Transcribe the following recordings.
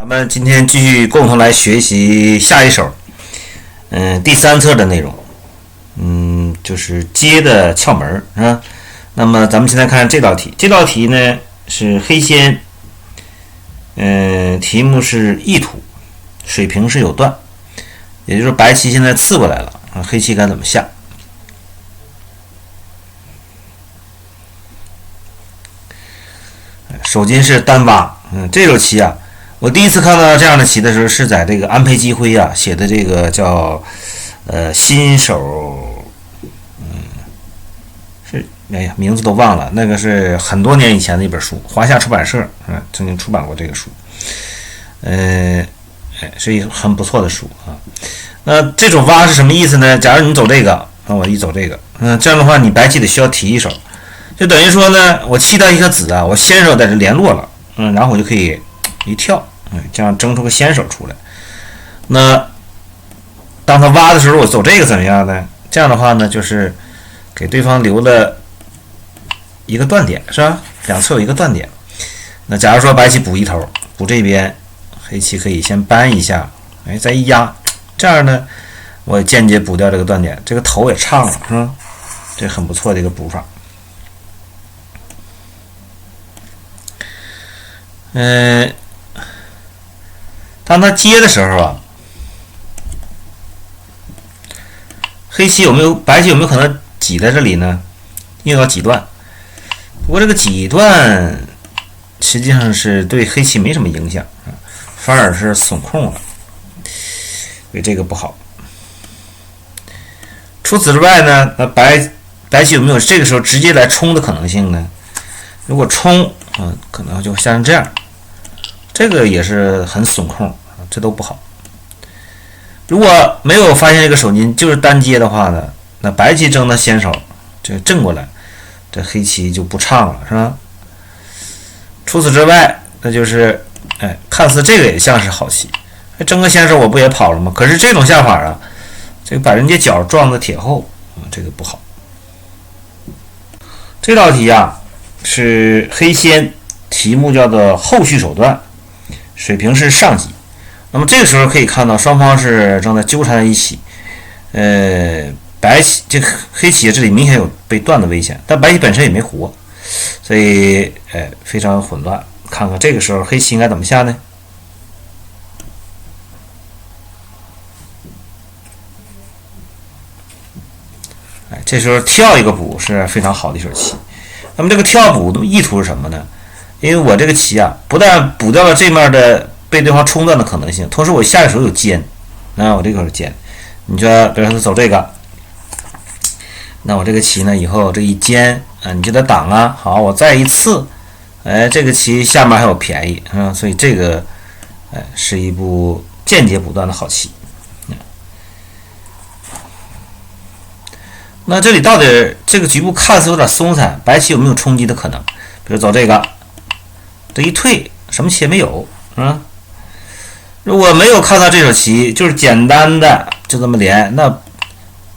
咱们今天继续共同来学习下一首，嗯，第三册的内容，嗯，就是接的窍门啊。那么咱们现在看这道题，这道题呢是黑先，嗯，题目是意图，水平是有断，也就是白棋现在刺过来了啊，黑棋该怎么下？手筋是单挖，嗯，这手棋啊。我第一次看到这样的棋的时候，是在这个安培基辉啊写的这个叫呃新手，嗯，是哎呀名字都忘了，那个是很多年以前的一本书，华夏出版社嗯曾经出版过这个书，呃哎是一很不错的书啊。那这种挖是什么意思呢？假如你走这个，那我一走这个，嗯这样的话你白棋得需要提一手，就等于说呢，我弃掉一颗子啊，我先手在这联络了，嗯，然后我就可以。一跳，哎，这样争出个先手出来。那当他挖的时候，我走这个怎么样呢？这样的话呢，就是给对方留了一个断点，是吧？两侧有一个断点。那假如说白棋补一头，补这边，黑棋可以先扳一下，哎，再一压，这样呢，我间接补掉这个断点，这个头也畅了，是吧？这很不错的一个补法。嗯。当他接的时候啊，黑棋有没有白棋有没有可能挤在这里呢？又要挤断。不过这个挤断实际上是对黑棋没什么影响啊，反而是损控了，所以这个不好。除此之外呢，那白白棋有没有这个时候直接来冲的可能性呢？如果冲，嗯，可能就像这样。这个也是很损控啊，这都不好。如果没有发现这个手筋就是单接的话呢，那白棋争的先手，这正过来，这黑棋就不畅了，是吧？除此之外，那就是，哎，看似这个也像是好棋，争个先手我不也跑了吗？可是这种下法啊，这个把人家脚撞的铁厚啊，这个不好。这道题啊是黑先，题目叫做后续手段。水平是上级，那么这个时候可以看到双方是正在纠缠在一起。呃，白棋这个黑棋这里明显有被断的危险，但白棋本身也没活，所以哎非常混乱。看看这个时候黑棋应该怎么下呢？哎，这时候跳一个补是非常好的一手棋。那么这个跳补的意图是什么呢？因为我这个棋啊，不但补掉了这面的被对方冲断的可能性，同时我下一手有尖，那我这个是尖。你说，比如说他走这个，那我这个棋呢，以后这一尖啊，你就得挡啊。好，我再一刺，哎，这个棋下面还有便宜啊，所以这个哎是一步间接补断的好棋。那这里到底这个局部看似有点松散，白棋有没有冲击的可能？比如走这个。这一退，什么棋也没有，啊？如果没有看到这手棋，就是简单的就这么连，那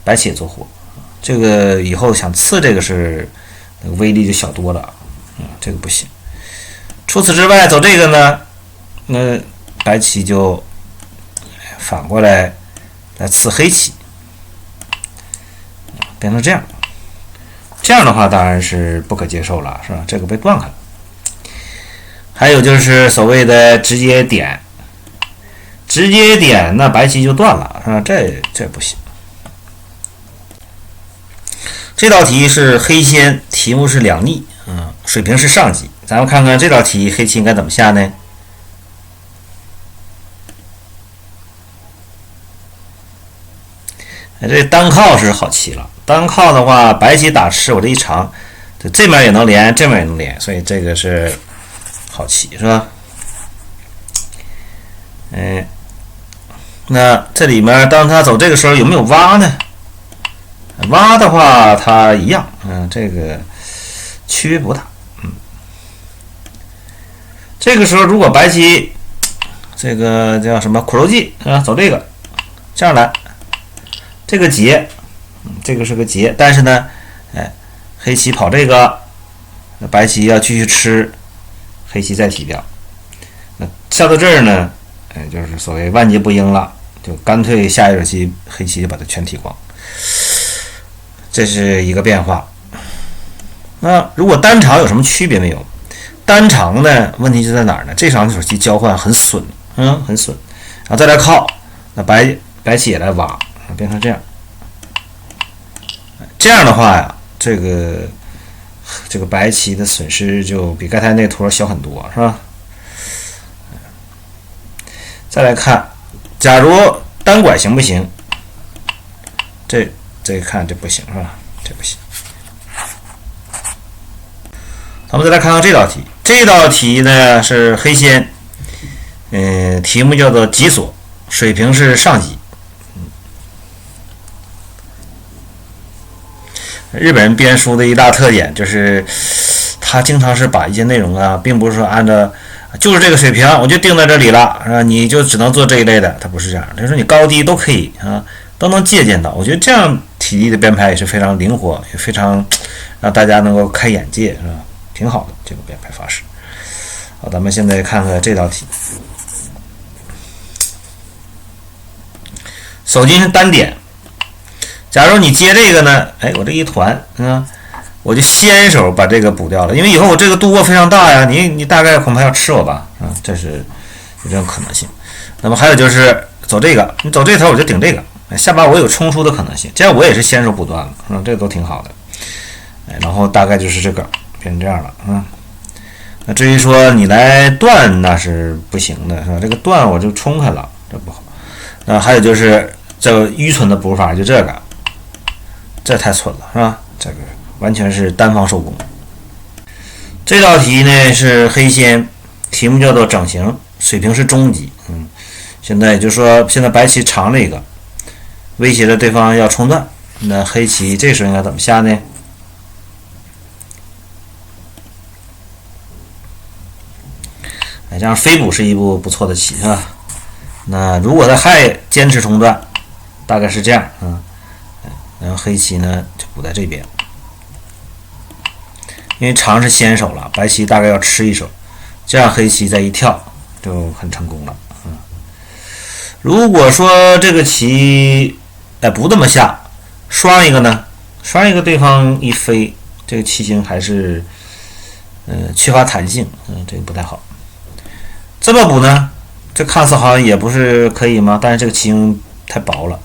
白棋也做活。这个以后想刺这个是那个威力就小多了，啊，这个不行。除此之外，走这个呢，那白棋就反过来来刺黑棋，变成这样。这样的话当然是不可接受了，是吧？这个被断开了。还有就是所谓的直接点，直接点，那白棋就断了，是吧？这这不行。这道题是黑先，题目是两逆，嗯，水平是上级。咱们看看这道题，黑棋应该怎么下呢？哎，这单靠是好棋了。单靠的话，白棋打吃，我这一长，这这面也能连，这面也能连，所以这个是。好棋是吧？哎，那这里面当他走这个时候有没有挖呢？挖的话，它一样，嗯，这个区别不大，嗯。这个时候如果白棋这个叫什么苦肉计啊，走这个这样来，这个劫，这个是个劫，但是呢，哎，黑棋跑这个，白棋要继续吃。黑棋再提掉，那下到这儿呢，哎，就是所谓万劫不应了，就干脆下一手棋黑棋就把它全提光，这是一个变化。那如果单长有什么区别没有？单长呢，问题就在哪儿呢？这场手棋交换很损，嗯，很损。然后再来靠，那白白棋也来挖，变成这样。这样的话呀，这个这个白棋的损失就比刚才那坨小很多，是吧？再来看，假如单拐行不行？这这一看这不行，是吧？这不行。咱们再来看看这道题，这道题呢是黑先，嗯，题目叫做极锁，水平是上级。日本人编书的一大特点就是，他经常是把一些内容啊，并不是说按照就是这个水平，我就定在这里了，是吧？你就只能做这一类的，他不是这样。他说你高低都可以啊，都能借鉴到。我觉得这样体力的编排也是非常灵活，也非常让大家能够开眼界，是吧？挺好的这个编排方式。好，咱们现在看看这道题，手金是单点。假如你接这个呢？哎，我这一团，嗯，我就先手把这个补掉了，因为以后我这个度过非常大呀，你你大概恐怕要吃我吧？啊，这是有这种可能性。那么还有就是走这个，你走这头我就顶这个，下把我有冲出的可能性，这样我也是先手补断了，嗯，这都挺好的。哎，然后大概就是这个变成这样了，嗯。那至于说你来断那是不行的，是吧？这个断我就冲开了，这不好。那还有就是这愚蠢的补法，就这个。这太蠢了，是吧？这个完全是单方受攻。这道题呢是黑先，题目叫做整形，水平是中级。嗯，现在就说，现在白棋长了一个，威胁着对方要冲断。那黑棋这时候应该怎么下呢？哎，这样飞补是一步不错的棋，是吧？那如果他还坚持冲断，大概是这样，嗯。然后黑棋呢就补在这边，因为长是先手了，白棋大概要吃一手，这样黑棋再一跳就很成功了。嗯，如果说这个棋哎不这么下，双一个呢？双一个对方一飞，这个棋形还是嗯缺乏弹性，嗯这个不太好。这么补呢？这看似好像也不是可以吗？但是这个棋形太薄了。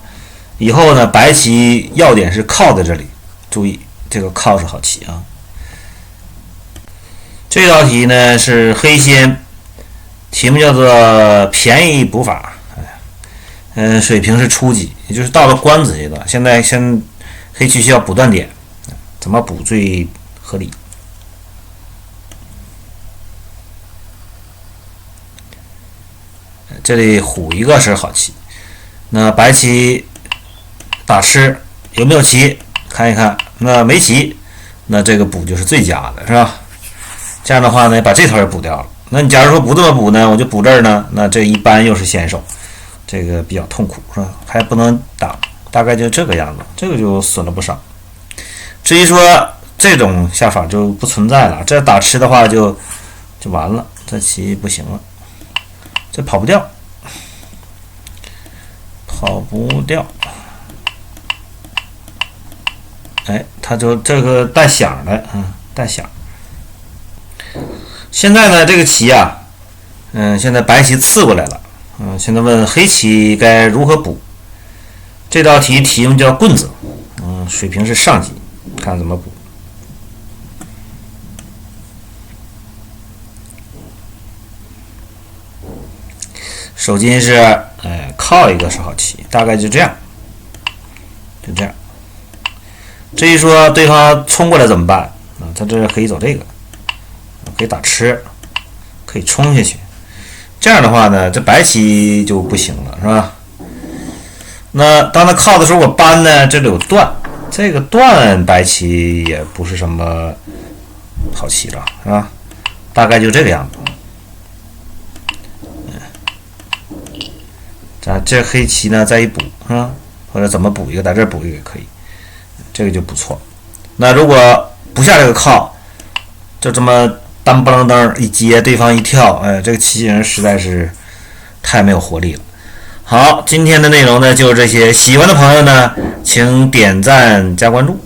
以后呢，白棋要点是靠在这里，注意这个靠是好棋啊。这道题呢是黑先，题目叫做便宜补法，嗯，水平是初级，也就是到了官子阶段。现在先黑棋需要补断点，怎么补最合理？这里虎一个是好棋，那白棋。打吃有没有棋？看一看，那没棋，那这个补就是最佳的，是吧？这样的话呢，把这头也补掉了。那你假如说不这么补呢，我就补这儿呢，那这一般又是先手，这个比较痛苦，是吧？还不能挡，大概就这个样子，这个就损了不少。至于说这种下法就不存在了，这打吃的话就就完了，这棋不行了，这跑不掉，跑不掉。哎，它就这个带响的，啊，带响。现在呢，这个棋啊，嗯，现在白棋刺过来了，嗯，现在问黑棋该如何补？这道题题目叫棍子，嗯，水平是上级，看怎么补。手筋是，哎，靠一个是好棋，大概就这样，就这样。至于说对方冲过来怎么办啊？他这可以走这个，可以打吃，可以冲下去。这样的话呢，这白棋就不行了，是吧？那当他靠的时候，我搬呢，这里有断，这个断白棋也不是什么好棋了，是吧？大概就这个样子。咱这黑棋呢，再一补，是吧？或者怎么补一个，在这补一个也可以。这个就不错。那如果不下这个靠，就这么单不楞登一接，对方一跳，哎，这个棋形实在是太没有活力了。好，今天的内容呢就是这些，喜欢的朋友呢，请点赞加关注。